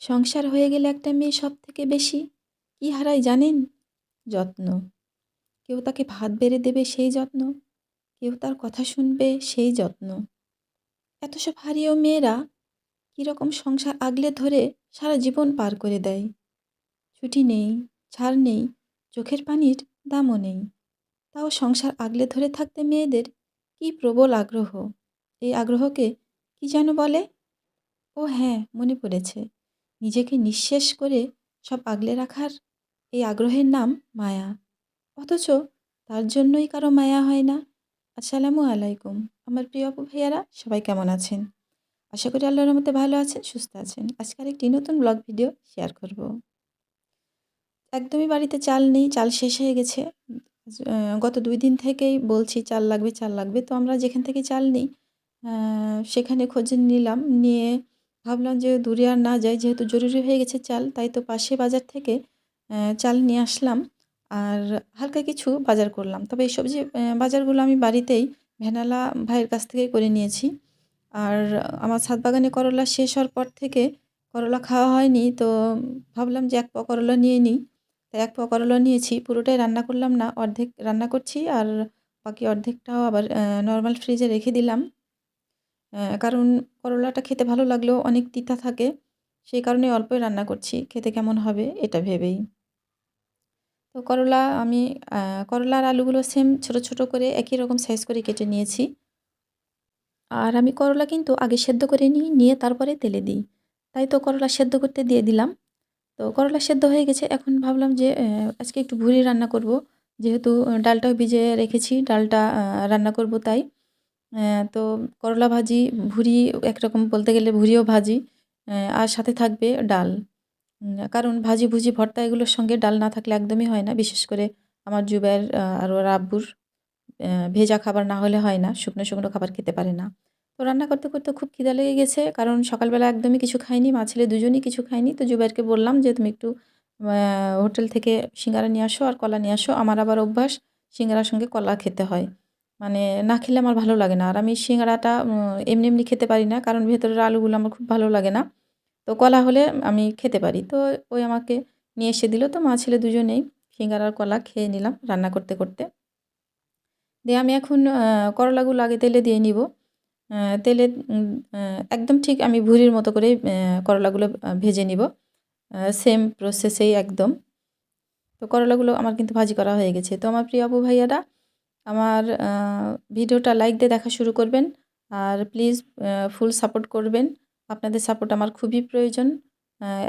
সংসার হয়ে গেলে একটা মেয়ে সব থেকে বেশি কী হারায় জানেন? যত্ন। কেউ তাকে ভাত বেড়ে দেবে সেই যত্ন, কেউ তার কথা শুনবে সেই যত্ন। এত সব হারিয়েও মেয়েরা কীরকম সংসার আগলে ধরে সারা জীবন পার করে দেয়। ছুটি নেই, ছাড় নেই, চোখের পানির দামও নেই। তাও সংসার আগলে ধরে থাকতে মেয়েদের কী প্রবল আগ্রহ। এই আগ্রহকে কি যেন বলে? ও হ্যাঁ মনে পড়েছে। নিজেকে নিঃশেষ করে সব আগলে রাখার এই আগ্রহের নাম মায়া। অথচ তার জন্যই কারও মায়া হয় না। আসসালামু আলাইকুম। আমার প্রিয় আপু ভাইয়ারা, সবাই কেমন আছেন? আশা করি আল্লাহর মধ্যে ভালো আছেন, সুস্থ আছেন। আজকের একটি নতুন ব্লগ ভিডিও শেয়ার করব। একদমই বাড়িতে চাল নেই, চাল শেষ হয়ে গেছে। গত দুই দিন থেকেই বলছি, চাল লাগবে চাল লাগবে। তো আমরা যেখান থেকে চাল নিই সেখানে খোঁজ নিলাম, নিয়ে ভাবলাম যে দূরে আর না যাই, যেহেতু জরুরি হয়ে গেছে চাল, তাই তো পাশে বাজার থেকে চাল নিয়ে আসলাম। আর হালকা কিছু বাজার করলাম। তবে এই সবজি বাজারগুলো আমি বাড়িতেই ভ্যানালা ভাইয়ের কাছ থেকেই করে নিয়েছি। আর আমার ছাদ বাগানে করলা শেষ হওয়ার পর থেকে করলা খাওয়া হয়নি, তো ভাবলাম যে এক প করলা নিয়ে নিই। তাই এক প করলা নিয়েছি, পুরোটাই রান্না করলাম না, অর্ধেক রান্না করছি, আর বাকি অর্ধেকটাও আবার নর্মাল ফ্রিজে রেখে দিলাম। কারণ করলাটা খেতে ভালো লাগলেও অনেক তিতা থাকে। সেই কারণে অল্পই রান্না করছি, খেতে কেমন হবে এটা ভেবেই। তো করলা আমি করলার আলুগুলো সেম ছোট ছোট করে একই রকম সাইজ করে কেটে নিয়েছি। আর আমি করলা কিন্তু আগে সেদ্ধ করে নিই, নিয়ে তারপরে তেলে দিই। তাই তো করলা সেদ্ধ করতে দিয়ে দিলাম। তো করলা সেদ্ধ হয়ে গেছে, এখন ভাবলাম যে আজকে একটু ভুড়ি রান্না করব। যেহেতু ডালটাও ভিজে রেখেছি, ডালটা রান্না করব তাই। তো করলা ভাজি, ভুড়ি একরকম বলতে গেলে ভুড়িও ভাজি আর সাথে থাকবে ডাল। কারণ ভাজি, ভুজি, ভর্তা এগুলোর সঙ্গে ডাল না থাকলে একদমই হয় না। বিশেষ করে আমার জুবের আর ওর আব্বুর ভেজা খাবার না হলে হয় না, শুকনো শুকনো খাবার খেতে পারে না। তো রান্না করতে করতে খুব খিদা লেগে গেছে, কারণ সকালবেলা একদমই কিছু খাইনি, মা ছেলে দুজনই কিছু খাইনি। তো জুবাইরকে বললাম যে, তুমি একটু হোটেল থেকে সিঙ্গারা নিয়ে আসো আর কলা নিয়ে আসো। আমার আবার অভ্যাস, সিঙ্গারার সঙ্গে কলা খেতে হয়। মানে না খেলে আমার ভালো লাগে না। আর আমি সিঙ্গারাটা এমনি এমনি খেতে পারি না, কারণ ভেতরের আলুগুলো আমার খুব ভালো লাগে না। তো কলা হলে আমি খেতে পারি। তো ওই আমাকে নিয়ে এসে দিল। তো মা ছেলে দুজনেই সিঙ্গারার কলা খেয়ে নিলাম রান্না করতে করতে। দিয়ে আমি এখন করলাগুলো আগে তেলে দিয়ে নিব। তেলে একদম ঠিক আমি ভুরির মতো করে করলাগুলো ভেজে নিব। সেম প্রসেসেই একদম। তো করলাগুলো আমার কিন্তু ভাজি করা হয়ে গেছে। তো আমার প্রিয় আবু ভাইয়ারা আমার ভিডিওটা লাইক দিয়ে দেখা শুরু করবেন আর প্লিজ ফুল সাপোর্ট করবেন। আপনাদের সাপোর্ট আমার খুবই প্রয়োজন।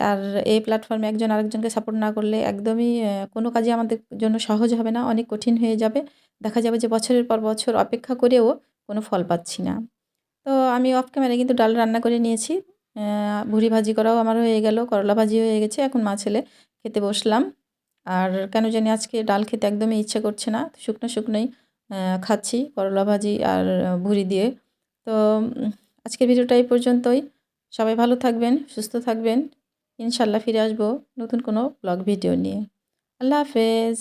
আর এই প্ল্যাটফর্মে একজন আরেকজনকে সাপোর্ট না করলে একদমই কোনো কাজে আমাদের জন্য সহজ হবে না, অনেক কঠিন হয়ে যাবে। দেখা যাবে যে বছরের পর বছর অপেক্ষা করেও কোনো ফল পাচ্ছি না। তো আমি অফ ক্যামেরায় কিন্তু ডাল রান্না করে নিয়েছি। ভুড়ি ভাজি করাও আমার হয়ে গেল, করলা ভাজি হয়ে গেছে। এখন মা ছেলে খেতে বসলাম। আর কেন জানি আজকে ডাল খেতে একদমই ইচ্ছে করছে না। শুকনো শুকনোই খাচ্ছি করলা ভাজি আর ভুড়ি দিয়ে। তো আজকের ভিডিওটা এই পর্যন্তই। সবাই ভালো থাকবেন, সুস্থ থাকবেন। ইনশাল্লাহ ফিরে আসব নতুন কোনো ব্লগ ভিডিও নিয়ে। আল্লাহ হাফেজ।